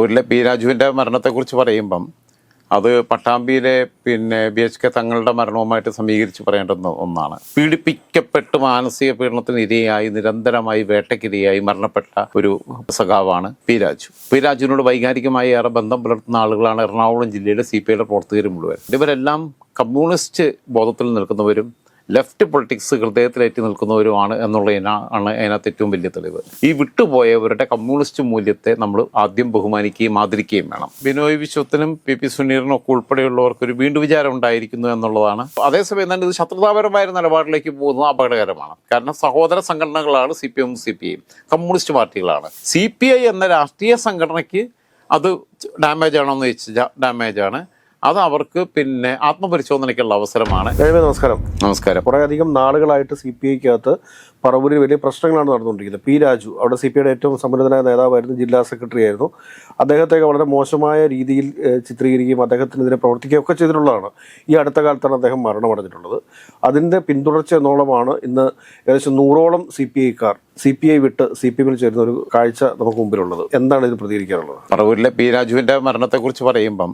പറവൂരിലെ P രാജുവിന്റെ മരണത്തെക്കുറിച്ച് പറയുമ്പം അത് പട്ടാമ്പിയിലെ പിന്നെ ബി എച്ച് കെ തങ്ങളുടെ മരണവുമായിട്ട് സമീകരിച്ച് പറയേണ്ടുന്ന ഒന്നാണ്. പീഡിപ്പിക്കപ്പെട്ട് മാനസിക പീഡനത്തിന് ഇരയായി നിരന്തരമായി വേട്ടയ്ക്കിരയായി മരണപ്പെട്ട ഒരു സഖാവാണ് പി രാജു. പി രാജുവിനോട് വൈകാരികമായി ഏറെ ബന്ധം പുലർത്തുന്ന ആളുകളാണ് എറണാകുളം ജില്ലയിലെ സി പി ഐയുടെ പ്രവർത്തകർ മുഴുവൻ. ഇവരെല്ലാം കമ്മ്യൂണിസ്റ്റ് ബോധത്തിൽ നിൽക്കുന്നവരും ലെഫ്റ്റ് പൊളിറ്റിക്സ് ഹൃദയത്തിലേറ്റി നിൽക്കുന്നവരുമാണ് എന്നുള്ളതിനാണ് അതിനകത്ത് ഏറ്റവും വലിയ തെളിവ്. ഈ വിട്ടുപോയവരുടെ കമ്മ്യൂണിസ്റ്റ് മൂല്യത്തെ നമ്മൾ ആദ്യം ബഹുമാനിക്കുകയും ആദരിക്കുകയും വേണം. ബിനോയ് വിശ്വത്തിനും പി പി സുനീറിനും ഒക്കെ ഉൾപ്പെടെയുള്ളവർക്ക് ഒരു വീണ്ടും വിചാരം ഉണ്ടായിരിക്കുന്നു എന്നുള്ളതാണ്. അതേസമയം തന്നെ ഇത് ശത്രുതാപരമായ നിലപാടിലേക്ക് പോകുന്നത് അപകടകരമാണ്. കാരണം സഹോദര സംഘടനകളാണ് C P M C P ഐയും കമ്മ്യൂണിസ്റ്റ് പാർട്ടികളാണ്. സി പി ഐ എന്ന രാഷ്ട്രീയ സംഘടനയ്ക്ക് അത് ഡാമേജ് ആണോ എന്ന് ചോദിച്ചാൽ ആണ്. അത് അവർക്ക് പിന്നെ ആത്മപരിശോധനയ്ക്കുള്ള അവസരമാണ്. നമസ്കാരം. നമസ്കാരം. കുറേ അധികം നാളുകളായിട്ട് സി പി ഐക്കകത്ത് പറവൂരിൽ വലിയ പ്രശ്നങ്ങളാണ് നടന്നുകൊണ്ടിരിക്കുന്നത്. പി രാജു അവിടെ സി പി ഐയുടെ ഏറ്റവും സമ്മതനായ നേതാവായിരുന്നു ജില്ലാ സെക്രട്ടറി ആയിരുന്നു അദ്ദേഹത്തെ വളരെ മോശമായ രീതിയിൽ ചിത്രീകരിക്കുകയും അദ്ദേഹത്തിനെതിരെ പ്രവർത്തിക്കുകയും ഒക്കെ ചെയ്തിട്ടുള്ളതാണ് ഈ അടുത്ത കാലത്താണ് അദ്ദേഹം മരണമടഞ്ഞിട്ടുള്ളത്. അതിന്റെ പിന്തുടർച്ച എന്നോളമാണ് ഇന്ന് ഏകദേശം നൂറോളം സി പി ഐക്കാർ സി പി ഐ വിട്ട് സി പി എമ്മിൽ ചേരുന്ന ഒരു കാഴ്ച നമുക്ക് മുമ്പിലുള്ളത്. എന്താണ് ഇത് പ്രതികരിക്കാനുള്ളത്? പറവൂരിലെ പി രാജുവിന്റെ മരണത്തെക്കുറിച്ച് പറയുമ്പം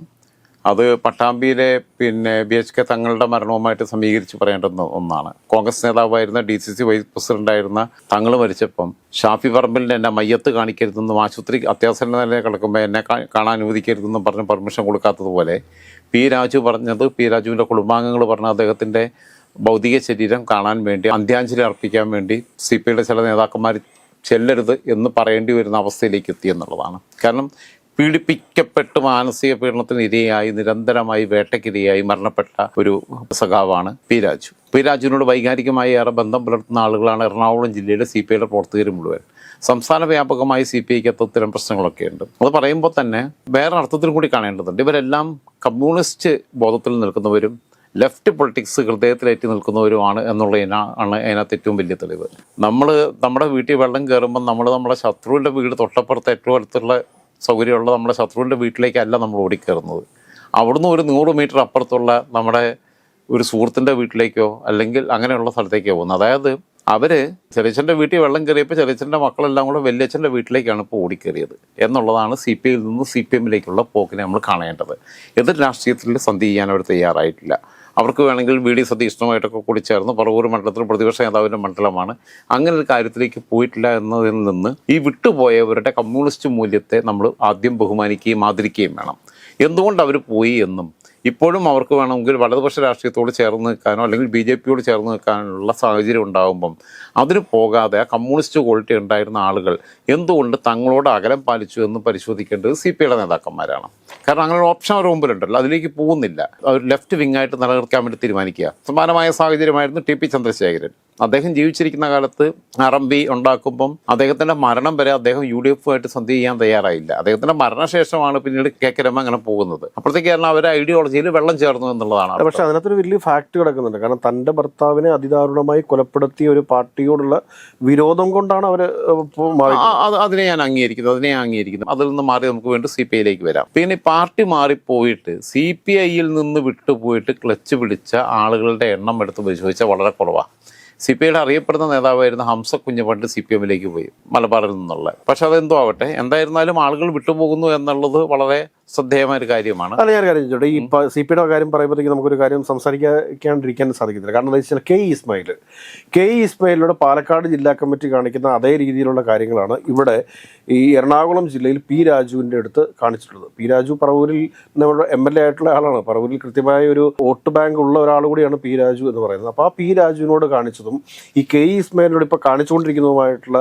അത് പട്ടാമ്പിയിലെ പിന്നെ ബി എച്ച് കെ തങ്ങളുടെ മരണവുമായിട്ട് സമീകരിച്ച് പറയേണ്ടുന്ന ഒന്നാണ്. കോൺഗ്രസ് നേതാവായിരുന്ന ഡി സി സി വൈസ് പ്രസിഡന്റായിരുന്ന തങ്ങൾ മരിച്ചപ്പം ഷാഫി പറമ്പലിന് എന്നെ മയ്യത്ത് കാണിക്കരുതെന്നും ആശുപത്രി അത്യാവശ്യ നിലയിൽ കിടക്കുമ്പോൾ എന്നെ കാണാൻ അനുവദിക്കരുതെന്നും പറഞ്ഞ് പെർമിഷൻ കൊടുക്കാത്തതുപോലെ പി രാജു പറഞ്ഞത് പി രാജുവിന്റെ കുടുംബാംഗങ്ങൾ പറഞ്ഞ അദ്ദേഹത്തിന്റെ ഭൗതിക ശരീരം കാണാൻ വേണ്ടി അന്ത്യാഞ്ജലി അർപ്പിക്കാൻ വേണ്ടി സി പി ഐയുടെ ചില നേതാക്കന്മാർ ചെല്ലരുത് എന്ന് പറയേണ്ടി വരുന്ന അവസ്ഥയിലേക്ക് എത്തി എന്നുള്ളതാണ്. കാരണം പീഡിപ്പിക്കപ്പെട്ട് മാനസിക പീഡനത്തിന് ഇരയായി നിരന്തരമായി വേട്ടയ്ക്കിരയായി മരണപ്പെട്ട ഒരു സഖാവാണ് പി രാജു. പി രാജുവിനോട് വൈകാരികമായി ഏറെ ബന്ധം പുലർത്തുന്ന ആളുകളാണ് എറണാകുളം ജില്ലയിലെ സി പി ഐയുടെ പ്രവർത്തകർ മുഴുവൻ. സംസ്ഥാന വ്യാപകമായി സി പി ഐക്ക് അത്തരം പ്രശ്നങ്ങളൊക്കെ ഉണ്ട് അത് പറയുമ്പോൾ തന്നെ വേറെ അർത്ഥത്തിൽ കൂടി കാണേണ്ടതുണ്ട്. ഇവരെല്ലാം കമ്മ്യൂണിസ്റ്റ് ബോധത്തിൽ നിൽക്കുന്നവരും ലെഫ്റ്റ് പൊളിറ്റിക്സ് ഹൃദയത്തിലേറ്റി നിൽക്കുന്നവരുമാണ് എന്നുള്ളതിനാണ് അതിനകത്ത് ഏറ്റവും വലിയ തെളിവ്. നമ്മൾ നമ്മുടെ വീട്ടിൽ വെള്ളം കയറുമ്പോൾ നമ്മൾ നമ്മുടെ ശത്രുവിന്റെ വീട് തൊട്ടപ്പുറത്ത് ഏറ്റവും അടുത്തുള്ള സൗകര്യമുള്ള നമ്മുടെ ശത്രുവിന്റെ വീട്ടിലേക്കല്ല നമ്മൾ ഓടിക്കയറുന്നത്. അവിടുന്ന് ഒരു നൂറ് മീറ്റർ അപ്പുറത്തുള്ള നമ്മുടെ ഒരു സുഹൃത്തിന്റെ വീട്ടിലേക്കോ അല്ലെങ്കിൽ അങ്ങനെയുള്ള സ്ഥലത്തേക്കോ പോകുന്നത്. അതായത് അവർ ചെറിയച്ഛന്റെ വീട്ടിൽ വെള്ളം കയറിയപ്പോൾ ചെറിയച്ഛന്റെ മക്കളെല്ലാം കൂടെ വലിയച്ഛന്റെ വീട്ടിലേക്കാണ് ഇപ്പോൾ ഓടിക്കയറിയത് എന്നുള്ളതാണ് സി പി ഐയിൽ നിന്ന് സി പി എമ്മിലേക്കുള്ള പോക്കിനെ നമ്മൾ കാണേണ്ടത്. എതിർ രാഷ്ട്രീയത്തിൽ സന്ധി ചെയ്യാൻ അവർ തയ്യാറായിട്ടില്ല. അവർക്ക് വേണമെങ്കിൽ വി ഡി സതീഷ്ണുമായിട്ടൊക്കെ കൂടി ചേർന്ന് പറവൂർ മണ്ഡലത്തിൽ പ്രതിപക്ഷ നേതാവിന്റെ മണ്ഡലമാണ്. അങ്ങനെ ഒരു കാര്യത്തിലേക്ക് പോയിട്ടില്ല എന്നതിൽ നിന്ന് ഈ വിട്ടുപോയവരുടെ കമ്മ്യൂണിസ്റ്റ് മൂല്യത്തെ നമ്മൾ ആദ്യം ബഹുമാനിക്കുകയും ആദരിക്കുകയും വേണം. എന്തുകൊണ്ട് അവർ പോയി എന്നും ഇപ്പോഴും അവർക്ക് വേണമെങ്കിൽ വലതുപക്ഷ രാഷ്ട്രീയത്തോട് ചേർന്ന് നിൽക്കാനോ അല്ലെങ്കിൽ ബി ജെ പിയോട് ചേർന്ന് നിൽക്കാനുള്ള സാഹചര്യം ഉണ്ടാകുമ്പം അതിന് പോകാതെ കമ്മ്യൂണിസ്റ്റ് ക്വാളിറ്റി ഉണ്ടായിരുന്ന ആളുകൾ എന്തുകൊണ്ട് തങ്ങളോട് അകലം പാലിച്ചു എന്ന് പരിശോധിക്കേണ്ടത് സി പി നേതാക്കന്മാരാണ്. കാരണം അങ്ങനെ ഒരു ഓപ്ഷൻ അവരുടെ മുമ്പിലുണ്ടല്ലോ. അതിലേക്ക് പോകുന്നില്ല. അവർ ലെഫ്റ്റ് വിങ് ആയിട്ട് നിലനിർത്താൻ വേണ്ടി തീരുമാനിക്കുക. സമാനമായ സാഹചര്യമായിരുന്നു ടി പി ചന്ദ്രശേഖരൻ. അദ്ദേഹം ജീവിച്ചിരിക്കുന്ന കാലത്ത് ആർ എം ബി ഉണ്ടാക്കുമ്പം അദ്ദേഹത്തിന്റെ മരണം വരെ അദ്ദേഹം യു ഡി എഫുമായിട്ട് സന്ധി ചെയ്യാൻ തയ്യാറായില്ല. അദ്ദേഹത്തിന്റെ മരണശേഷമാണ് പിന്നീട് കെ കെ രമ അങ്ങനെ പോകുന്നത്. അപ്പോഴത്തേക്ക് കാരണം അവരെ ഐഡിയോളജിയിൽ വെള്ളം ചേർന്നു എന്നുള്ളതാണ് പക്ഷെ അതിനകത്തൊരു വലിയ ഫാക്ട് കിടക്കുന്നുണ്ട്. കാരണം തന്റെ ഭർത്താവിനെ അതിദാരുണമായി കൊലപ്പെടുത്തിയ ഒരു പാർട്ടിയോടുള്ള വിരോധം കൊണ്ടാണ് അവർ അതിനെ ഞാൻ അംഗീകരിക്കുന്നു. അതിനെ ഞാൻ അംഗീകരിക്കുന്നു. അതിൽ നിന്ന് മാറി നമുക്ക് വേണ്ടി സി പി ഐയിലേക്ക് വരാം. പിന്നെ ഈ പാർട്ടി മാറിപ്പോയിട്ട് സി പി ഐയിൽ നിന്ന് വിട്ടുപോയിട്ട് ക്ലച്ച് പിടിച്ച ആളുകളുടെ എണ്ണം എടുത്ത് പരിശോധിച്ചാൽ വളരെ കുറവാണ് സി പി ഐയുടെ അറിയപ്പെടുന്ന നേതാവായിരുന്ന ഹംസ കുഞ്ഞുപണ്ട് സി പി എമ്മിലേക്ക് പോയി മലബാറിൽ നിന്നുള്ള. പക്ഷെ അതെന്തോ ആവട്ടെ എന്തായിരുന്നാലും ആളുകൾ വിട്ടുപോകുന്നു എന്നുള്ളത് വളരെ ശ്രദ്ധേയമായ ഒരു കാര്യമാണ്. അല്ല ഞാൻ കാര്യം ചോദിച്ചോട്ടെ? ഈ സി പിയുടെ കാര്യം പറയുമ്പോഴത്തേക്ക് നമുക്കൊരു കാര്യം സംസാരിക്കാണ്ടിരിക്കാൻ സാധിക്കത്തില്ല. കാരണം എന്താ വെച്ചാൽ കെ ഇസ്മായിൽ. കെ ഇസ്മായിലൂടെ പാലക്കാട് ജില്ലാ കമ്മിറ്റി കാണിക്കുന്ന അതേ രീതിയിലുള്ള കാര്യങ്ങളാണ് ഇവിടെ ഈ എറണാകുളം ജില്ലയിൽ പി രാജുവിന്റെ അടുത്ത് കാണിച്ചിട്ടുള്ളത്. പി രാജു പറവൂരിൽ നമ്മുടെ എം എൽ എ ആയിട്ടുള്ള ആളാണ്. പറവൂരിൽ കൃത്യമായ ഒരു വോട്ട് ബാങ്ക് ഉള്ള ഒരാൾ കൂടിയാണ് പി രാജു എന്ന് പറയുന്നത്. അപ്പോൾ ആ പി രാജുവിനോട് കാണിച്ചതും ഈ കെ ഇസ്മായിലിനോട് ഇപ്പോൾ കാണിച്ചുകൊണ്ടിരിക്കുന്നതുമായിട്ടുള്ള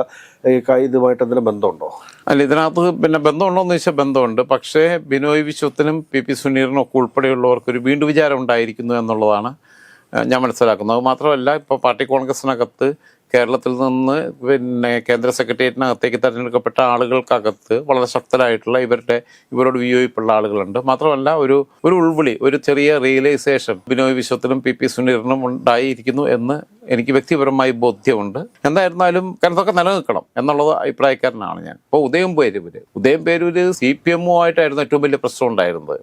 ഇതുമായിട്ട് എന്തെങ്കിലും ബന്ധമുണ്ടോ? അല്ല ഇതിനകത്ത് പിന്നെ ബന്ധമുണ്ടോ എന്ന് ചോദിച്ചാൽ ബന്ധമുണ്ട്. പക്ഷേ ബിനോയ് വിശ്വത്തിനും പി പി സുനീറിനും ഒക്കെ ഉൾപ്പെടെയുള്ളവർക്ക് ഒരു വീണ്ടും വിചാരം ഉണ്ടായിരിക്കുന്നു എന്നുള്ളതാണ് ഞാൻ മനസ്സിലാക്കുന്നത്. അത് മാത്രമല്ല ഇപ്പോൾ പാർട്ടി കോൺഗ്രസിനകത്ത് കേരളത്തിൽ നിന്ന് പിന്നെ കേന്ദ്ര സെക്രട്ടേറിയറ്റിനകത്തേക്ക് തിരഞ്ഞെടുക്കപ്പെട്ട ആളുകൾക്കകത്ത് വളരെ ശക്തരായിട്ടുള്ള ഇവരുടെ ഇവരോട് വിയോജിപ്പുള്ള ആളുകളുണ്ട്. മാത്രമല്ല ഒരു ഒരു ഉൾവിളി ഒരു ചെറിയ റിയലൈസേഷൻ ബിനോയ് വിശ്വത്തിനും പി പി സുനീറിനും ഉണ്ടായിരിക്കുന്നു എന്ന് എനിക്ക് വ്യക്തിപരമായി ബോധ്യമുണ്ട്. എന്തായിരുന്നാലും കനത്തൊക്കെ ഇതൊക്കെ നിലനിൽക്കണം എന്നുള്ളത് അഭിപ്രായക്കാരനാണ് ഞാൻ. ഇപ്പോൾ ഉദയം പേരൂര്. ഉദയം പേരൂര് സി പി എമ്മുമായിട്ടായിരുന്നു ഏറ്റവും വലിയ പ്രശ്നം ഉണ്ടായിരുന്നത്.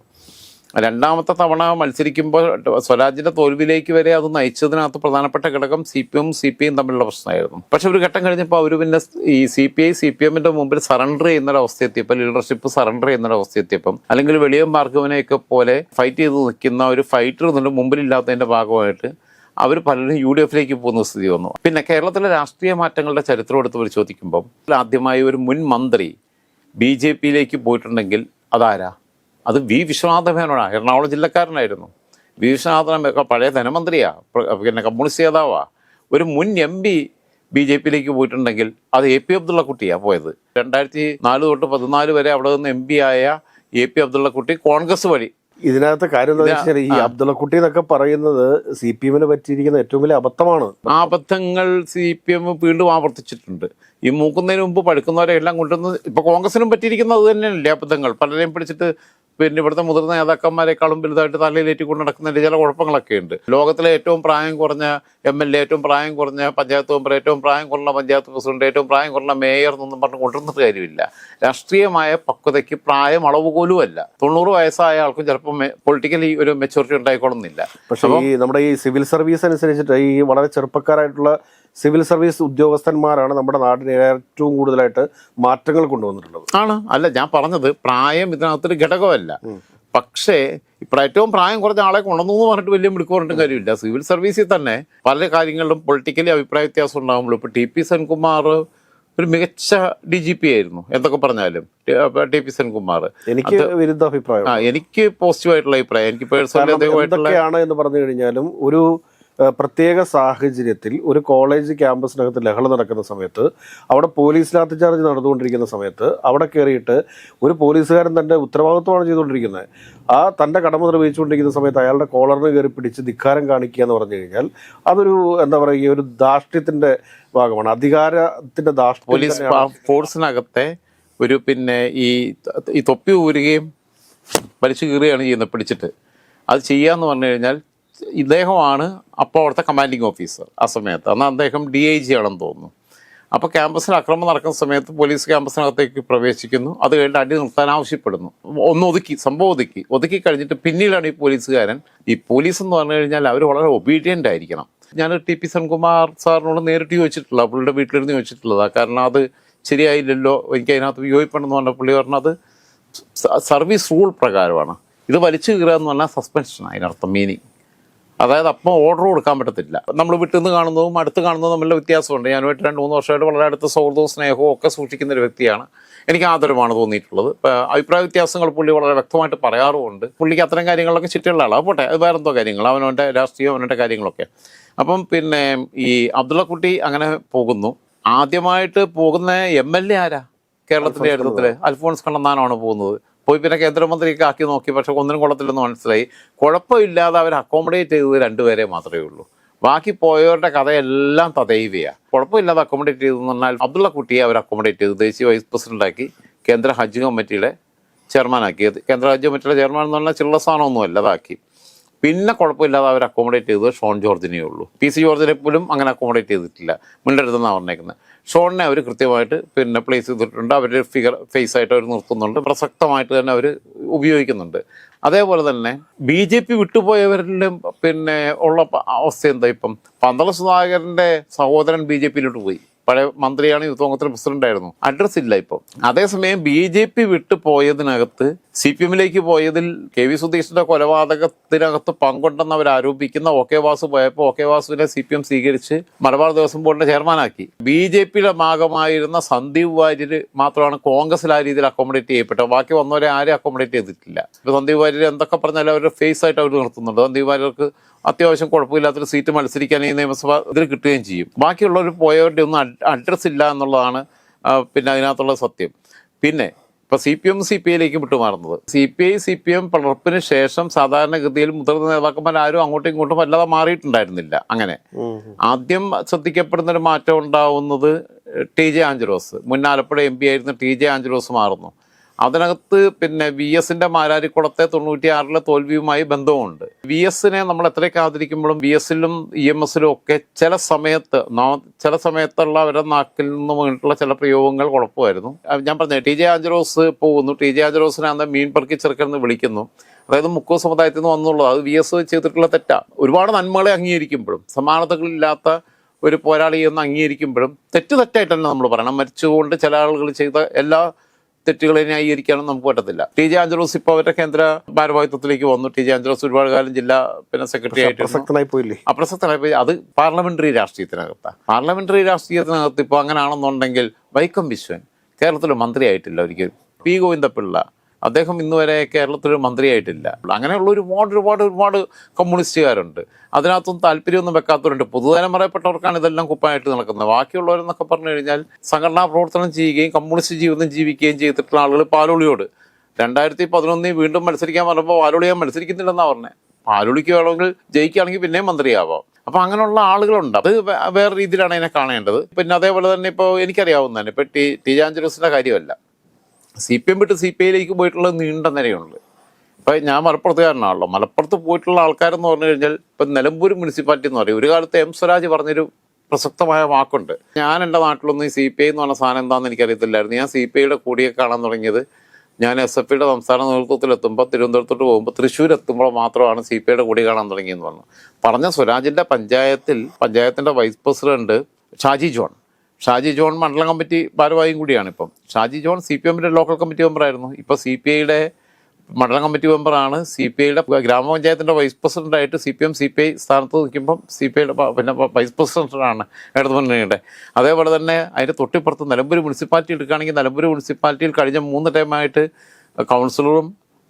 രണ്ടാമത്തെ തവണ മത്സരിക്കുമ്പോൾ സ്വരാജിന്റെ തോൽവിയിലേക്ക് വരെ അത് നയിച്ചതിനകത്ത് പ്രധാനപ്പെട്ട ഘടകം C P M C P ഐയും തമ്മിലുള്ള പ്രശ്നമായിരുന്നു. പക്ഷെ ഒരു ഘട്ടം കഴിഞ്ഞപ്പോൾ അവർ പിന്നെ ഈ C P I C P എമ്മിന്റെ മുമ്പിൽ സറണ്ടർ ചെയ്യുന്ന ഒരു ലീഡർഷിപ്പ് സറണ്ടർ ചെയ്യുന്ന ഒരു അല്ലെങ്കിൽ വെളിയം മാർഗവനെയൊക്കെ പോലെ ഫൈറ്റ് ചെയ്ത് നിൽക്കുന്ന ഒരു ഫൈറ്റർ നിന്നിട്ട് മുമ്പിലില്ലാത്തതിന്റെ ഭാഗമായിട്ട് അവർ പലരും യു ഡി എഫിലേക്ക് പോകുന്ന സ്ഥിതി വന്നു. പിന്നെ കേരളത്തിലെ രാഷ്ട്രീയ മാറ്റങ്ങളുടെ ചരിത്രം എടുത്ത് പരിശോധിക്കുമ്പം ആദ്യമായി ഒരു മുൻ മന്ത്രി ബി ജെ പിയിലേക്ക് പോയിട്ടുണ്ടെങ്കിൽ അതാരാ? അത് വി വിശ്വനാഥ മേനോനാണ് എറണാകുളം ജില്ലക്കാരനായിരുന്നു. വി വിശ്വനാഥൻ പഴയ ധനമന്ത്രിയാ പിന്നെ കമ്മ്യൂണിസ്റ്റ് നേതാവാ. ഒരു മുൻ എം പി ബി ജെ പിയിലേക്ക് പോയിട്ടുണ്ടെങ്കിൽ അത് എ പി അബ്ദുള്ള കുട്ടിയാ പോയത്. രണ്ടായിരത്തി നാല് തൊട്ട് പതിനാല് വരെ അവിടെ നിന്ന് എം പി ആയ A P Abdulla Kutty Congress വഴി ഇതിനകത്ത് കാര്യം എന്താ വെച്ചാൽ ഈ അബ്ദുള്ളക്കുട്ടി എന്നൊക്കെ പറയുന്നത് സി പി എമ്മിന് പറ്റിയിരിക്കുന്ന ഏറ്റവും വലിയ അബദ്ധമാണ്. ആ അബദ്ധങ്ങൾ സി പി എം വീണ്ടും ആവർത്തിച്ചിട്ടുണ്ട്. ഈ മൂക്കുന്നതിന് മുമ്പ് പഴുക്കുന്നവരെ എല്ലാം കൊണ്ടുവന്ന് ഇപ്പൊ കോൺഗ്രസിനും പറ്റിയിരിക്കുന്നത് അത് തന്നെയല്ലേ അബദ്ധങ്ങൾ? പലരെയും പിടിച്ചിട്ട് പിന്നെ ഇവിടുത്തെ മുതിർന്ന നേതാക്കന്മാരെക്കാളും വലുതായിട്ട് തലയിലേറ്റി കൊണ്ട് നടക്കുന്നതിന്റെ ചില കുഴപ്പങ്ങളൊക്കെ ഉണ്ട്. ലോകത്തിലെ ഏറ്റവും പ്രായം കുറഞ്ഞ എം എൽ എ ഏറ്റവും പ്രായം കുറഞ്ഞ പഞ്ചായത്ത് മെമ്പർ ഏറ്റവും പ്രായം കുറഞ്ഞ പഞ്ചായത്ത് പ്രസിഡന്റ് ഏറ്റവും പ്രായം കുറഞ്ഞ മേയർ എന്നൊന്നും പറഞ്ഞ് കൊണ്ടുവന്നിട്ട് കാര്യമില്ല. രാഷ്ട്രീയമായ പക്വതയ്ക്ക് പ്രായം അളവുപോലുമല്ല തൊണ്ണൂറ് വയസ്സായ ആൾക്കും ചിലപ്പോൾ പൊളിറ്റിക്കലി ഒരു മെച്ചൂരിറ്റി ഉണ്ടായിക്കൊള്ളുന്നില്ല. പക്ഷേ നമ്മുടെ ഈ സിവിൽ സർവീസ് അനുസരിച്ചിട്ട് ഈ വളരെ ചെറുപ്പക്കാരായിട്ടുള്ള സിവിൽ സർവീസ് ഉദ്യോഗസ്ഥന്മാരാണ് നമ്മുടെ നാടിന് ഏറ്റവും കൂടുതലായിട്ട് മാറ്റങ്ങൾ കൊണ്ടുവന്നിട്ടുള്ളത്. ആണ്. അല്ല ഞാൻ പറഞ്ഞത് പ്രായം ഇതിനകത്തൊരു ഘടകമല്ല. പക്ഷേ ഇപ്പോൾ ഏറ്റവും പ്രായം കുറഞ്ഞ ആളെ കൊണ്ടുവന്നു എന്ന് പറഞ്ഞിട്ട് വലിയ മിടുക്ക് പറഞ്ഞിട്ട് കാര്യമില്ല. സിവിൽ സർവീസിൽ തന്നെ പല കാര്യങ്ങളിലും പൊളിറ്റിക്കലി അഭിപ്രായ വ്യത്യാസം ഉണ്ടാകുമ്പോൾ ഇപ്പോൾ ടി പി സെൻകുമാർ ഒരു മികച്ച ഡി ജി പി ആയിരുന്നു എന്തൊക്കെ പറഞ്ഞാലും. T- P Senkumar. എനിക്ക് വിരുദ്ധ അഭിപ്രായം. ആ എനിക്ക് പോസിറ്റീവായിട്ടുള്ള അഭിപ്രായം. എനിക്ക് പേഴ്സണലി അദ്ദേഹമായിട്ടുള്ള എന്ന് പറഞ്ഞു കഴിഞ്ഞാലും ഒരു പ്രത്യേക സാഹചര്യത്തിൽ ഒരു കോളേജ് ക്യാമ്പസിനകത്ത് ലഹള നടക്കുന്ന സമയത്ത് അവിടെ പോലീസ് ലാത്തിചാർജ് നടന്നുകൊണ്ടിരിക്കുന്ന സമയത്ത് അവിടെ കയറിയിട്ട് ഒരു പോലീസുകാരൻ തന്റെ ഉത്തരവാദിത്വമാണ് ചെയ്തുകൊണ്ടിരിക്കുന്നത്. ആ തന്റെ കടമ നിർവഹിച്ചുകൊണ്ടിരിക്കുന്ന സമയത്ത് അയാളുടെ കോളറിന് കയറി പിടിച്ച് ധിക്കാരം കാണിക്കുക എന്ന് പറഞ്ഞു കഴിഞ്ഞാൽ അതൊരു എന്താ പറയുക ഈ ഒരു ധാർഷ്ട്യത്തിന്റെ ഭാഗമാണ്. അധികാരത്തിന്റെ ധാർഷ്ട്യം പോലീസ് ഫോഴ്സിനകത്തെ ഒരു പിന്നെ ഈ ഈ തൊപ്പി ഊരുകയും വലിച്ചു കീറുകയാണ് ചെയ്യുന്നത് പിടിച്ചിട്ട്. അത് ചെയ്യാന്ന് പറഞ്ഞു കഴിഞ്ഞാൽ ഇദ്ദേഹമാണ് അപ്പോൾ അവിടുത്തെ കമാൻഡിങ് ഓഫീസർ ആ സമയത്ത്. അന്ന് അദ്ദേഹം ഡി ഐ ജി ആണെന്ന് തോന്നുന്നു. അപ്പോൾ ക്യാമ്പസിൽ അക്രമം നടക്കുന്ന സമയത്ത് പോലീസ് ക്യാമ്പസിനകത്തേക്ക് പ്രവേശിക്കുന്നു. അത് കഴിഞ്ഞിട്ട് അടി നിർത്താൻ ആവശ്യപ്പെടുന്നു. ഒന്ന് ഒതുക്കി സംഭവം ഒതുക്കി. ഒതുക്കി കഴിഞ്ഞിട്ട് പിന്നീടാണ് ഈ പോലീസുകാരൻ. ഈ പോലീസ് എന്ന് പറഞ്ഞു കഴിഞ്ഞാൽ അവർ വളരെ ഒബീഡിയന്റ് ആയിരിക്കണം. ഞാൻ ടി പി സെൻകുമാർ സാറിനോട് നേരിട്ട് ചോദിച്ചിട്ടുള്ള പുള്ളിയുടെ വീട്ടിലിരുന്ന് ചോദിച്ചിട്ടുള്ളതാണ് കാരണം അത് ശരിയായില്ലല്ലോ. എനിക്ക് അതിനകത്ത് വിയോജിപ്പുണ്ടെന്ന് പറഞ്ഞ പുള്ളി പറഞ്ഞത് സർവീസ് റൂൾ പ്രകാരമാണ്. ഇത് വലിച്ചു കീറുക എന്ന് പറഞ്ഞാൽ സസ്പെൻഷൻ അതിനർത്ഥം മീനിങ് അതായത് അപ്പം ഓർഡർ കൊടുക്കാൻ പറ്റത്തില്ല. നമ്മൾ വീട്ടിൽ നിന്ന് കാണുന്നതും അടുത്ത് കാണുന്നതും തമ്മിലുള്ള വ്യത്യാസമുണ്ട്. ഞാനുമായിട്ട് രണ്ട് മൂന്ന് വർഷമായിട്ട് വളരെ അടുത്ത സൗഹൃദവും സ്നേഹവും ഒക്കെ സൂക്ഷിക്കുന്ന ഒരു വ്യക്തിയാണ്. എനിക്ക് ആദരമാണ് തോന്നിയിട്ടുള്ളത്. അഭിപ്രായ വ്യത്യാസങ്ങൾ പുള്ളി വളരെ വ്യക്തമായിട്ട് പറയാറുമുണ്ട്. പുള്ളിക്ക് അത്തരം കാര്യങ്ങളൊക്കെ ചുറ്റുള്ള ആളാണ് പോട്ടെ അത് വേറെ എന്തോ കാര്യങ്ങൾ അവനവന്റെ രാഷ്ട്രീയം അവനവന്റെ കാര്യങ്ങളൊക്കെ. അപ്പം പിന്നെ ഈ അബ്ദുള്ള കുട്ടി അങ്ങനെ പോകുന്നു. ആദ്യമായിട്ട് പോകുന്ന എം എൽ എ ആരാ? കേരളത്തിന്റെ അടുത്തത്തിൽ അൽഫോൺസ് കണ്ണന്താനാണ് പോകുന്നത്. പോയി പിന്നെ കേന്ദ്രമന്ത്രിയൊക്കെ ആക്കി നോക്കി പക്ഷെ ഒന്നിനും കൊള്ളത്തില്ലെന്ന് മനസ്സിലായി. കുഴപ്പമില്ലാതെ അവർ അക്കോമഡേറ്റ് ചെയ്തത് രണ്ടുപേരെ മാത്രമേ ഉള്ളൂ. ബാക്കി പോയവരുടെ കഥയെല്ലാം തതൈവയാണ് കുഴപ്പമില്ലാതെ അക്കോമഡേറ്റ് ചെയ്തെന്ന് പറഞ്ഞാൽ അബ്ദുള്ള കുട്ടിയെ അവർ അക്കോമഡേറ്റ് ചെയ്തു. ദേശീയ വൈസ് പ്രസിഡന്റാക്കി കേന്ദ്ര ഹജ്ജ് കമ്മിറ്റിയുടെ ചെയർമാനാക്കിയത് കേന്ദ്ര ഹജ്ജ് കമ്മിറ്റിയുടെ ചെയർമാൻ എന്ന് പറഞ്ഞാൽ ചിള്ള സ്ഥാനമൊന്നുമല്ല അതാക്കി പിന്നെ കുഴപ്പമില്ലാതെ അവർ അക്കോമഡേറ്റ് ചെയ്തത് ഷോൺ ജോർജിനെ ഉള്ളൂ. പി സി ജോർജിനെ പോലും അങ്ങനെ അക്കോമഡേറ്റ് ചെയ്തിട്ടില്ല. മുന്നിലെടുത്തെന്നാണ് പറഞ്ഞേക്കുന്നത്. ഷോണിനെ അവർ കൃത്യമായിട്ട് പിന്നെ പ്ലേസ് ചെയ്തിട്ടുണ്ട്. അവർ ഫിഗർ ഫേസ് ആയിട്ട് അവർ നിർത്തുന്നുണ്ട്. പ്രസക്തമായിട്ട് തന്നെ അവർ ഉപയോഗിക്കുന്നുണ്ട്. അതേപോലെ തന്നെ ബി ജെ പി വിട്ടുപോയവരിലും പിന്നെ ഉള്ള അവസ്ഥ എന്താ ഇപ്പം? പന്തള സുധാകരന്റെ സഹോദരൻ ബി ജെ പിയിലോട്ട് പോയി. പഴയ മന്ത്രിയാണ് യൂത്ത് കോൺഗ്രസിന്റെ പ്രസിഡന്റ് ആയിരുന്നു. അഡ്രസ് ഇല്ല ഇപ്പോൾ അതേസമയം ബി ജെ പി വിട്ടു പോയതിനകത്ത് സി പി എമ്മിലേക്ക് പോയതിൽ കെ വി സുധീഷിന്റെ കൊലപാതകത്തിനകത്ത് പങ്കുണ്ടെന്ന് അവർ ആരോപിക്കുന്ന ഒ കെ വാസു പോയപ്പോൾ ഒ കെ വാസുവിനെ സി പി എം സ്വീകരിച്ച് മലബാർ ദേവസ്വം ബോർഡിന്റെ ചെയർമാനാക്കി. ബി ജെ പിയുടെ ഭാഗമായിരുന്ന സന്ദീപ് വാര്യർ മാത്രമാണ് കോൺഗ്രസിൽ ആ രീതിയിൽ അക്കോമഡേറ്റ് ചെയ്യപ്പെട്ടത്. ബാക്കി വന്നവരെ ആരും അക്കോമഡേറ്റ് ചെയ്തിട്ടില്ല. സന്ദീപ് വാര്യർ എന്തൊക്കെ പറഞ്ഞാലും അവരുടെ ഫേസ് ആയിട്ട് അവർ നിർത്തുന്നുണ്ട്. സന്ദീപ് വാര്യർക്ക് അത്യാവശ്യം കുഴപ്പമില്ലാത്തൊരു സീറ്റ് മത്സരിക്കാൻ ഈ നിയമസഭ ഇതിൽ കിട്ടുകയും ചെയ്യും. ബാക്കിയുള്ളവർ പോയവരുടെ ഒന്നും അഡ്രസ് ഇല്ല എന്നുള്ളതാണ് പിന്നെ അതിനകത്തുള്ള സത്യം. പിന്നെ ഇപ്പൊ C P M C P ഐയിലേക്ക് വിട്ടുമാറുന്നത്. C P I C P M പിളർപ്പിന് ശേഷം സാധാരണഗതിയിൽ മുതിർന്ന നേതാക്കന്മാർ ആരും അങ്ങോട്ടും ഇങ്ങോട്ടും വല്ലാതെ മാറിയിട്ടുണ്ടായിരുന്നില്ല. അങ്ങനെ. ആദ്യം ശ്രദ്ധിക്കപ്പെടുന്ന ഒരു മാറ്റം ഉണ്ടാവുന്നത് ടി ജെ ആഞ്ചലോസ്. മുൻ ആലപ്പുഴ എം പി ആയിരുന്ന ടി ജെ ആഞ്ചലോസ് മാറുന്നു. അതിനകത്ത് പിന്നെ വി എസിന്റെ മാരാരിക്കുളത്തെ തൊണ്ണൂറ്റിയാറിലെ തോൽവിയുമായി ബന്ധമുണ്ട്. വി എസിനെ നമ്മൾ എത്രയൊക്കെ ആദരിക്കുമ്പോഴും വി എസിലും ഇ എം എസിലും ഒക്കെ ചില സമയത്ത് ചില സമയത്തുള്ള അവരുടെ നാക്കിൽ നിന്നും വീണിട്ടുള്ള ചില പ്രയോഗങ്ങൾ കുഴപ്പമായിരുന്നു. ഞാൻ പറഞ്ഞു ടി ജെ ആഞ്ചലോസ് പോകുന്നു. ടി ജെ ആഞ്ചലോസിനെ അന്ന് മീൻ പെറുക്കി ചെറുക്കെന്ന് വിളിക്കുന്നു. അതായത് മുക്കോ സമുദായത്തിൽ നിന്ന് വന്നുള്ളത്. അത് വി എസ് ചെയ്തിട്ടുള്ള തെറ്റാണ് ഒരുപാട് നന്മകളെ അംഗീകരിക്കുമ്പോഴും സമാനതകളില്ലാത്ത ഒരു പോരാളി എന്ന് അംഗീകരിക്കുമ്പോഴും തെറ്റ് തെറ്റായിട്ട് തന്നെ നമ്മൾ പറയണം. മരിച്ചുകൊണ്ട് ചില ആളുകൾ ചെയ്ത എല്ലാ തെറ്റുകളെ ന്യായീകരിക്കാനും നമുക്ക് പറ്റത്തില്ല. ടി ജെ ആഞ്ചലോസ് ഇപ്പോൾ അവരുടെ കേന്ദ്ര ഭാരവാഹിത്വത്തിലേക്ക് വന്നു. ടി ജെ ആഞ്ചലോസ് ഒരുപാട് കാലം ജില്ലാ പിന്നെ സെക്രട്ടറി ആയിട്ട് പോയില്ലേ? അപ്രസക്തനായി പോയി. അത് പാർലമെന്ററി രാഷ്ട്രീയത്തിനകത്താണ് പാർലമെന്ററി രാഷ്ട്രീയത്തിനകത്ത് ഇപ്പോൾ അങ്ങനെയാണെന്നുണ്ടെങ്കിൽ വൈക്കം വിശ്വൻ കേരളത്തിൽ മന്ത്രിയായിട്ടില്ല ഒരിക്കലും. പി ഗോവിന്ദപിള്ള അദ്ദേഹം ഇന്ന് വരെ കേരളത്തിലൊരു മന്ത്രിയായിട്ടില്ല. അങ്ങനെയുള്ള ഒരുപാട് ഒരുപാട് ഒരുപാട് കമ്മ്യൂണിസ്റ്റുകാരുണ്ട്. അതിനകത്തൊന്നും താല്പര്യമൊന്നും വെക്കാത്തവരുണ്ട്. പുതുതലമുറയിൽപ്പെട്ടവർക്കാണ് ഇതെല്ലാം കുപ്പായിട്ട് നടക്കുന്നത്. ബാക്കിയുള്ളവരെന്നൊക്കെ പറഞ്ഞു കഴിഞ്ഞാൽ സംഘടനാ പ്രവർത്തനം ചെയ്യുകയും കമ്മ്യൂണിസ്റ്റ് ജീവിതം ജീവിക്കുകയും ചെയ്തിട്ടുള്ള ആളുകൾ പാലോളിയോട്. രണ്ടായിരത്തി പതിനൊന്നിൽ വീണ്ടും മത്സരിക്കാൻ പറഞ്ഞപ്പോൾ പാലോളി ഞാൻ മത്സരിക്കുന്നില്ലെന്നാണ് പറഞ്ഞത് പാലോളിക്ക് വേണമെങ്കിൽ ജയിക്കുകയാണെങ്കിൽ പിന്നെയും മന്ത്രിയാവാം. അപ്പം അങ്ങനെയുള്ള ആളുകളുണ്ട്. അത് വേറെ രീതിയിലാണ് അതിനെ കാണേണ്ടത്. പിന്നെ അതേപോലെ തന്നെ ഇപ്പോൾ എനിക്കറിയാവുന്ന ഇപ്പൊ ടി ടി ജാഞ്ചലോസിന്റെ കാര്യമല്ല. സി പി എം വിട്ട് സി പി ഐയിലേക്ക് പോയിട്ടുള്ള നീണ്ട നിരയുണ്ട്. ഇപ്പം ഞാൻ മലപ്പുറത്തുകാരനാണല്ലോ. മലപ്പുറത്ത് പോയിട്ടുള്ള ആൾക്കാരെന്ന് പറഞ്ഞു കഴിഞ്ഞാൽ ഇപ്പം നിലമ്പൂർ മുനിസിപ്പാലിറ്റി എന്ന് പറയും. ഒരു കാലത്ത് എം സ്വരാജ് പറഞ്ഞൊരു പ്രസക്തമായ വാക്കുണ്ട്. ഞാൻ എന്റെ നാട്ടിലൊന്നും ഈ സി പി ഐ എന്ന് പറഞ്ഞ സാധനം എന്താണെന്ന് എനിക്കറിയത്തില്ലായിരുന്നു. ഞാൻ സി പി ഐയുടെ കൂടിയൊക്കെ കാണാൻ തുടങ്ങിയത് ഞാൻ എസ് എഫ് ഐയുടെ സംസ്ഥാന നേതൃത്വത്തിലെത്തുമ്പോൾ തിരുവനന്തപുരത്തോട്ട് പോകുമ്പോൾ തൃശ്ശൂർ എത്തുമ്പോൾ മാത്രമാണ് സി പി ഐയുടെ കൂടി കാണാൻ തുടങ്ങിയെന്ന് പറഞ്ഞു. പറഞ്ഞ സ്വരാജിന്റെ പഞ്ചായത്തിൽ പഞ്ചായത്തിന്റെ vice president Shaji John. Shaji John മണ്ഡലം കമ്മിറ്റി ഭാരവാഹിയും കൂടിയാണ് ഇപ്പം. ഷാജി ജോൺ സി പി എമ്മിന്റെ ലോക്കൽ കമ്മിറ്റി മെമ്പറായിരുന്നു ഇപ്പോൾ സി പി ഐയുടെ മണ്ഡലം കമ്മിറ്റി മെമ്പറാണ് സി പി ഐയുടെ ഗ്രാമപഞ്ചായത്തിന്റെ vice പ്രസിഡന്റായിട്ട് C P M C P I സ്ഥാനത്ത് നിൽക്കുമ്പം സി പി ഐയുടെ പിന്നെ വൈസ് പ്രസിഡന്റാണ് ഇടതുമുന്നണിയുടെ. അതേപോലെ തന്നെ അതിന്റെ തൊട്ടിപ്പുറത്ത് നിലമ്പൂർ മുനിസിപ്പാലിറ്റി എടുക്കുകയാണെങ്കിൽ നിലമ്പൂർ മുനിസിപ്പാലിറ്റിയിൽ കഴിഞ്ഞ മൂന്ന് ടൈമായിട്ട് കൗൺസിലറും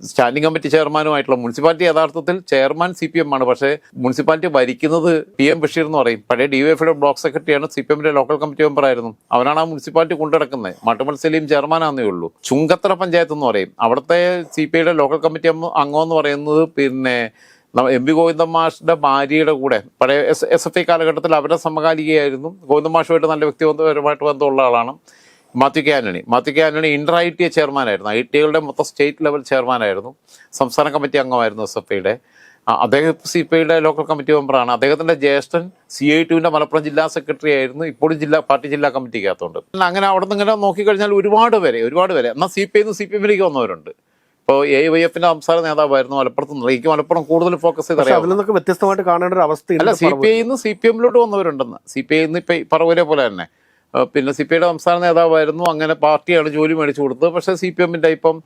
സ്റ്റാൻഡിംഗ് കമ്മിറ്റി ചെയർമാനുമായിട്ടുള്ള മുനിസിപ്പാലിറ്റി യഥാർത്ഥത്തിൽ ചെയർമാൻ സി പി എം ആണ്. പക്ഷേ മുനിസിപ്പാലിറ്റി ഭരിക്കുന്നത് പി എം ബഷീർ എന്ന് പറയും. പഴയ ഡി എഫ് ബ്ലോക്ക് സെക്രട്ടറിയാണ് സി പി എമ്മിന്റെ ലോക്കൽ കമ്മിറ്റി മെമ്പർ ആയിരുന്നു. അവനാണ് ആ മുനിസിപ്പാലിറ്റി കൊണ്ടുനടക്കുന്നത് മട്ടുമൽ സലീം ചെയർമാനാന്നേ ഉള്ളൂ. ചുങ്കത്തറ പഞ്ചായത്ത് എന്ന് പറയും. അവിടുത്തെ സി പി ഐയുടെ ലോക്കൽ കമ്മിറ്റി അംഗം എന്ന് പറയുന്നത് പിന്നെ എം പി ഗോവിന്ദൻ മാഷിന്റെ ഭാര്യയുടെ കൂടെ. പഴയ എസ് എസ് എഫ് ഐ കാലഘട്ടത്തിൽ അവരുടെ സമകാലികയായിരുന്നു. ഗോവിന്ദൻ മാഷുമായിട്ട് നല്ല വ്യക്തിബന്ധപരമായിട്ട് ബന്ധമുള്ള ആളാണ്. Mathew K Antony. Mathew K Antony inter I T ചെയർമാനായിരുന്നു. I T ഐകളുടെ മൊത്തം സ്റ്റേറ്റ് ലെവൽ ചെയർമാനായിരുന്നു. സംസ്ഥാന കമ്മിറ്റി അംഗമായിരുന്നു എസ് എഫ് ഐയുടെ. അദ്ദേഹം സി പി ഐയുടെ ലോക്കൽ കമ്മിറ്റി മെമ്പറാണ്. അദ്ദേഹത്തിന്റെ ജ്യേഷ്ഠൻ സി ഐ ടുവിന്റെ മലപ്പുറം ജില്ലാ സെക്രട്ടറി ആയിരുന്നു. ഇപ്പോഴും ജില്ലാ പാർട്ടി ജില്ലാ കമ്മിറ്റിക്കകത്തുണ്ട്. അങ്ങനെ അവിടെ നിന്ന് ഇങ്ങനെ നോക്കിക്കഴിഞ്ഞാൽ ഒരുപാട് പേരെ ഒരുപാട് പേരെ. എന്നാൽ സി പി ഐന്ന് സി പി എമ്മിലേക്ക് വന്നവരുണ്ട്. ഇപ്പോൾ എ വൈ എഫിന്റെ സംസ്ഥാന നേതാവായിരുന്നു മലപ്പുറത്ത് നിന്ന്. എനിക്ക് മലപ്പുറം കൂടുതൽ ഫോക്കസ് ചെയ്ത് അറിയാം വ്യത്യസ്തമായിട്ട് കാണേണ്ട ഒരു അവസ്ഥ അല്ല സി പി ഐന്ന് സി പി എമ്മിലോട്ട് വന്നവരുണ്ടെന്ന്. സി പി ഐന്ന് ഇപ്പൊ പറവൂരെ പോലെ തന്നെ. പിന്നെ സി പി ഐയുടെ സംസ്ഥാന നേതാവായിരുന്നു. അങ്ങനെ പാർട്ടിയാണ് ജോലി മേടിച്ചു കൊടുത്തത്. പക്ഷേ സി പി എമ്മിന്റെ ഇപ്പം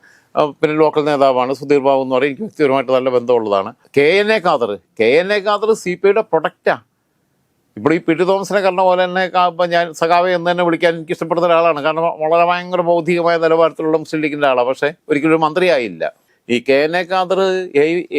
പിന്നെ ലോക്കൽ നേതാവാണ് സുധീർ ബാബു എന്ന് പറയും. എനിക്ക് വ്യക്തിപരമായിട്ട് നല്ല ബന്ധമുള്ളതാണ്. K N A Khader. K N A Khader C P ഐയുടെ പ്രൊഡക്റ്റാണ് ഇപ്പോൾ ഈ പി ടി തോമസിനെ കണ്ട പോലെ തന്നെ ഞാൻ സഖാവെ എന്ന് തന്നെ വിളിക്കാൻ എനിക്ക് ഇഷ്ടപ്പെടുന്ന ഒരാളാണ്. കാരണം വളരെ ഭയങ്കര ബൗദ്ധികമായ നിലവാരത്തിലുള്ള മുസ്ലിം ലീഗിന്റെ ആളാണ് പക്ഷേ ഒരിക്കലും ഒരു മന്ത്രിയായില്ല. ഈ K N A Khader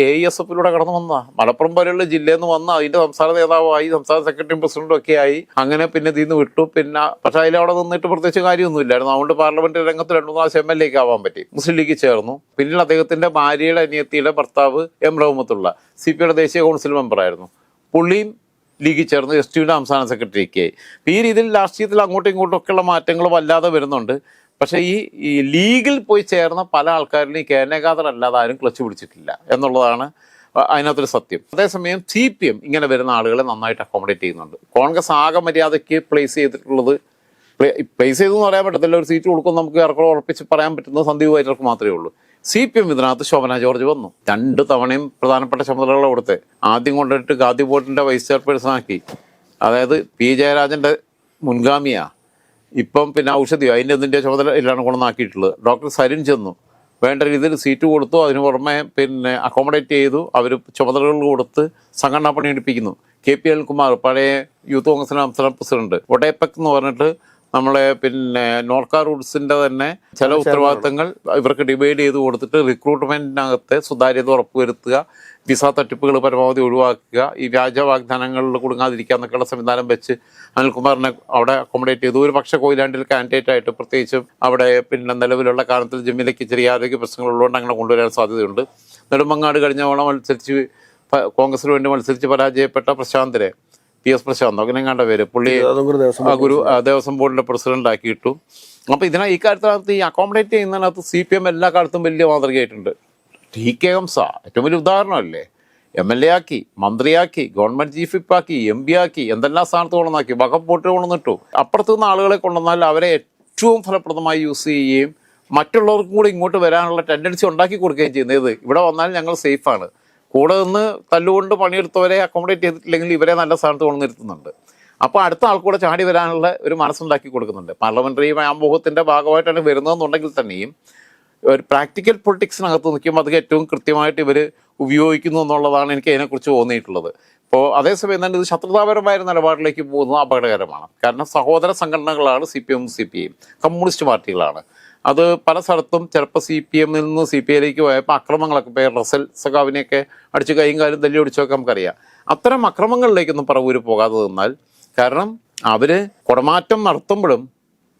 A S എഫിലൂടെ കടന്നു വന്നതാ. മലപ്പുറം പോലെയുള്ള ജില്ലയിൽ നിന്ന് വന്ന അതിന്റെ സംസ്ഥാന നേതാവായി സംസ്ഥാന സെക്രട്ടറിയും പ്രസിഡന്റും ഒക്കെ ആയി. അങ്ങനെ പിന്നെ ഇതിൽ വിട്ടു. പിന്നെ പക്ഷെ അതിൽ അവിടെ നിന്നിട്ട് പ്രത്യേകിച്ച് കാര്യമൊന്നുമില്ലായിരുന്നു അതുകൊണ്ട് പാർലമെന്റ് രംഗത്ത് രണ്ടു പ്രാവശ്യം എം എൽ എക്ക് ആവാൻ പറ്റി. മുസ്ലിം ലീഗ് ചേർന്നു. പിന്നീട് അദ്ദേഹത്തിന്റെ ഭാര്യയുടെ അനിയത്തിയുടെ ഭർത്താവ് എം റഹ്മത്തുള്ള സി പി ഐയുടെ ദേശീയ കൗൺസിൽ മെമ്പറായിരുന്നു പുള്ളിയും ലീഗിൽ ചേർന്ന് എസ് ടിയുടെ സംസ്ഥാന സെക്രട്ടറിക്ക് ഈ രീതിയിൽ രാഷ്ട്രീയത്തിൽ അങ്ങോട്ടും ഇങ്ങോട്ടും ഒക്കെയുള്ള മാറ്റങ്ങൾ വല്ലാതെ വരുന്നുണ്ട്. പക്ഷേ ഈ ഈ ലീഗിൽ പോയി ചേർന്ന പല ആൾക്കാരിലും ഈ കേനകാതർ അല്ലാതെ ആരും ക്ലച്ച് പിടിച്ചിട്ടില്ല എന്നുള്ളതാണ് അതിനകത്തൊരു സത്യം. അതേസമയം സി പി എം ഇങ്ങനെ വരുന്ന ആളുകളെ നന്നായിട്ട് അക്കോമഡേറ്റ് ചെയ്യുന്നുണ്ട്. കോൺഗ്രസ് ആകെ മര്യാദയ്ക്ക് പ്ലേസ് ചെയ്തിട്ടുള്ളത് പ്ലേസ് ചെയ്തെന്ന് പറയാൻ പറ്റത്തില്ല. ഒരു സീറ്റ് കൊടുക്കും നമുക്ക് ഇറക്കണം ഉറപ്പിച്ച് പറയാൻ പറ്റുന്നത് സന്ദീപ് വാര്യർക്ക് മാത്രമേ ഉള്ളൂ. സി പി എം ഇതിനകത്ത് ശോഭന ജോർജ് വന്നു. രണ്ട് തവണയും പ്രധാനപ്പെട്ട ചുമതലകൾ കൊടുത്ത് ആദ്യം കൊണ്ടിട്ട് ഗാന്ധി ബോർഡിന്റെ വൈസ് ചെയർപേഴ്സൺ ആക്കി. അതായത് പി ജയരാജന്റെ മുൻഗാമിയാ. ഇപ്പം പിന്നെ ഔഷധിയോ അതിന്റെ ഇതിന്റെ ചുമതല എല്ലാം കൊണ്ടുവന്നാക്കിയിട്ടുള്ളത്. ഡോക്ടർ സരിൻ ചെന്നു. വേണ്ട രീതിയിൽ സീറ്റ് കൊടുത്തു. അതിന് പുറമെ പിന്നെ അക്കോമഡേറ്റ് ചെയ്തു. അവർ ചുമതലകൾ കൊടുത്ത് സംഘടനാ പണി എടുപ്പിക്കുന്നു. കെ പി എൽ കുമാർ പഴയ യൂത്ത് കോൺഗ്രസിന്റെ സംസ്ഥാന പ്രസിഡന്റ്. ഒടേപ്പക് എന്ന് പറഞ്ഞിട്ട് നമ്മളെ പിന്നെ നോർക്ക റൂട്ട്സിന്റെ തന്നെ ചില ഉത്തരവാദിത്തങ്ങൾ ഇവർക്ക് ഡിവൈഡ് ചെയ്ത് കൊടുത്തിട്ട് റിക്രൂട്ട്മെന്റിനകത്ത് സുതാര്യത ഉറപ്പുവരുത്തുക വിസ തട്ടിപ്പുകൾ പരമാവധി ഒഴിവാക്കുക ഈ വ്യാജ വാഗ്ദാനങ്ങളിൽ കുടുങ്ങാതിരിക്കുക എന്നൊക്കെയുള്ള സംവിധാനം വെച്ച് അനിൽകുമാറിനെ അവിടെ അക്കോമഡേറ്റ് ചെയ്തു. ഒരു പക്ഷേ കൊയിലാണ്ടിൽ കാൻഡിഡേറ്റ് ആയിട്ട് പ്രത്യേകിച്ചും അവിടെ പിന്നെ നിലവിലുള്ള കാലത്തിൽ ജിമ്മിലേക്ക് ചെറിയ ആരോഗ്യ പ്രശ്നങ്ങൾ ഉള്ളതുകൊണ്ട് അങ്ങനെ കൊണ്ടുവരാൻ സാധ്യതയുണ്ട്. നെടുമങ്ങാട് കഴിഞ്ഞ ഓണം മത്സരിച്ച് കോൺഗ്രസിന് വേണ്ടി മത്സരിച്ച് പരാജയപ്പെട്ട പ്രശാന്തിനെ പി എസ് പ്രശാന്ത് അങ്ങനെ കണ്ട പേര് പുള്ളി ഗുരു ദേവസ്വം ബോർഡിന്റെ പ്രസിഡന്റ് ആക്കിയിട്ടു. അപ്പൊ ഇതിനെ ഈ കാര്യത്തിനകത്ത് ഈ അക്കോമഡേറ്റ് ചെയ്യുന്നതിനകത്ത് സി പി എം എല്ലാ കാലത്തും വലിയ മാതൃകയായിട്ടുണ്ട്. ടി കെ ഹംസ ഏറ്റവും വലിയ ഉദാഹരണമല്ലേ? എം എൽ എ ആക്കി മന്ത്രിയാക്കി ഗവൺമെന്റ് ചീഫ് വിപ്പ് ആക്കി എം പി ആക്കി എന്തെല്ലാം സ്ഥാനത്ത് കൊണ്ടുവന്നാക്കി വകം പോട്ട് കൊണ്ടുവന്നിട്ടു. അപ്പുറത്തു നിന്ന് ആളുകളെ കൊണ്ടുവന്നാൽ അവരെ ഏറ്റവും ഫലപ്രദമായി യൂസ് ചെയ്യുകയും മറ്റുള്ളവർക്കും കൂടി ഇങ്ങോട്ട് വരാനുള്ള ടെൻഡൻസി ഉണ്ടാക്കി കൊടുക്കുകയും ചെയ്യുന്നത്. ഇവിടെ വന്നാൽ ഞങ്ങൾ സേഫാണ് കൂടെ നിന്ന് തല്ലുകൊണ്ട് പണിയെടുത്തവരെ അക്കോമഡേറ്റ് ചെയ്തിട്ടില്ലെങ്കിൽ ഇവരെ നല്ല സ്ഥാനത്ത് കൊണ്ടുനിർത്തുന്നുണ്ട് അപ്പോൾ അടുത്ത ആൾക്കൂടെ ചാടി വരാനുള്ള ഒരു മനസ്സുണ്ടാക്കി കൊടുക്കുന്നുണ്ട്. പാർലമെന്ററി വ്യാമോഹത്തിന്റെ ഭാഗമായിട്ടാണ് വരുന്നതെന്നുണ്ടെങ്കിൽ തന്നെയും ഒരു പ്രാക്ടിക്കൽ പൊളിറ്റിക്സിനകത്ത് നിൽക്കുമ്പോൾ അത് ഏറ്റവും കൃത്യമായിട്ട് ഇവർ ഉപയോഗിക്കുന്നു എന്നുള്ളതാണ് എനിക്ക് അതിനെക്കുറിച്ച് തോന്നിയിട്ടുള്ളത്. ഇപ്പോൾ അതേസമയം തന്നെ ഇത് ശത്രുതാപരമായ നിലപാടിലേക്ക് പോകുന്നത് അപകടകരമാണ്. കാരണം സഹോദര സംഘടനകളാണ് C P M C P M communist പാർട്ടികളാണ്. അത് പല സ്ഥലത്തും ചിലപ്പോൾ സി പി എമ്മിൽ നിന്ന് സി പി ഐയിലേക്ക് പോയപ്പോൾ അക്രമങ്ങളൊക്കെ ഇപ്പോൾ റസൽ സഖാവിനെയൊക്കെ അടിച്ച് കൈയും കാലും തല്ലി ഒടിച്ചൊക്കെ നമുക്കറിയാം. അത്തരം അക്രമങ്ങളിലേക്കൊന്നും പറവൂര് പോകാതെ നിന്നാൽ കാരണം അവർ കുടമാറ്റം നടത്തുമ്പോഴും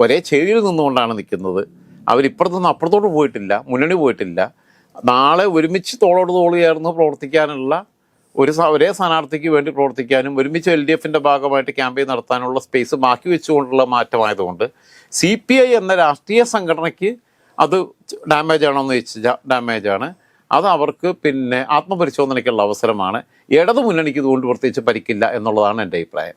ഒരേ ചെവിയിൽ നിന്നുകൊണ്ടാണ് നിൽക്കുന്നത്. അവരിപ്പുറത്തുനിന്ന് അപ്പുറത്തോട്ട് പോയിട്ടില്ല മുന്നണി പോയിട്ടില്ല. നാളെ ഒരുമിച്ച് തോളോട് ചേർന്ന് പ്രവർത്തിക്കാനുള്ള ഒരു ഒരേ സ്ഥാനാർത്ഥിക്ക് വേണ്ടി പ്രവർത്തിക്കാനും ഒരുമിച്ച് എൽ ഡി എഫിന്റെ ഭാഗമായിട്ട് ക്യാമ്പയിൻ നടത്താനുള്ള സ്പേസ് ബാക്കി വെച്ചുകൊണ്ടുള്ള മാറ്റമായതുകൊണ്ട് സി പി ഐ എന്ന രാഷ്ട്രീയ സംഘടനയ്ക്ക് അത് ഡാമേജ് ആണോ എന്ന് ചോദിച്ചാൽ ഡാമേജ് ആണ്. അത് അവർക്ക് പിന്നെ ആത്മപരിശോധനയ്ക്കുള്ള അവസരമാണ്. ഇടതു മുന്നണിക്ക് ഇതുകൊണ്ട് പ്രത്യേകിച്ച് പരിക്കില്ല എന്നുള്ളതാണ് എന്റെ അഭിപ്രായം.